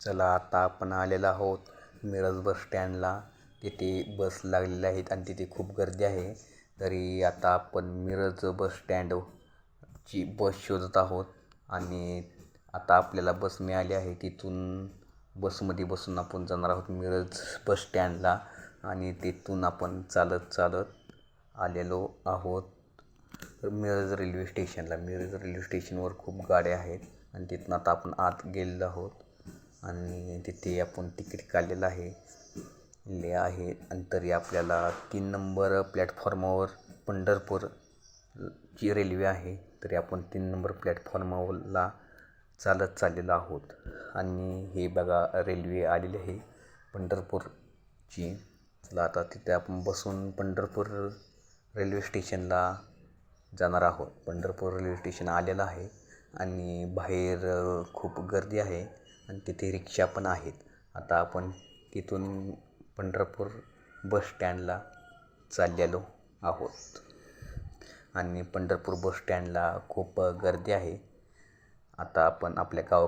चला आता आपण आलेलो आहोत मिरज बस स्टँडला. तिथे बस लागलेल्या आहेत आणि तिथे खूप गर्दी आहे. तरी आता आपण मिरज बस स्टँडची बस शोधत आहोत आणि आता आपल्याला बस मिळाली आहे. तिथून बसमध्ये बसून आपण जाणार आहोत मिरज बस स्टँडला आणि तिथून आपण चालत चालत आलेलो आहोत मिरज रेल्वे स्टेशनला. मिरज रेल्वे स्टेशनवर खूप गाड्या आहेत आणि तिथून आता आपण आत गेलेलो आहोत. आणि तिथे आपण तिकीट काढलेलं आहे. ले आहे आणि तरी आपल्याला तीन नंबर प्लॅटफॉर्मावर पंढरपूरची रेल्वे आहे. तरी आपण तीन नंबर प्लॅटफॉर्मावरला चालत चाललेलो आहोत. आणि हे बघा रेल्वे आलेली आहे पंढरपूरची. चला आता तिथे आपण बसून पंढरपूर रेल्वे स्टेशनला जाणार आहोत. पंढरपूर रेल्वे स्टेशन आलेलं आहे आणि बाहेर खूप गर्दी आहे. आणि तिथे रिक्षा पण आहेत. आता आपण तिथून पंढरपूर बस स्टँडला चाललेलो आहोत. आणि पंढरपूर बस स्टँडला खूप गर्दी आहे. आता आपण आपल्या गाव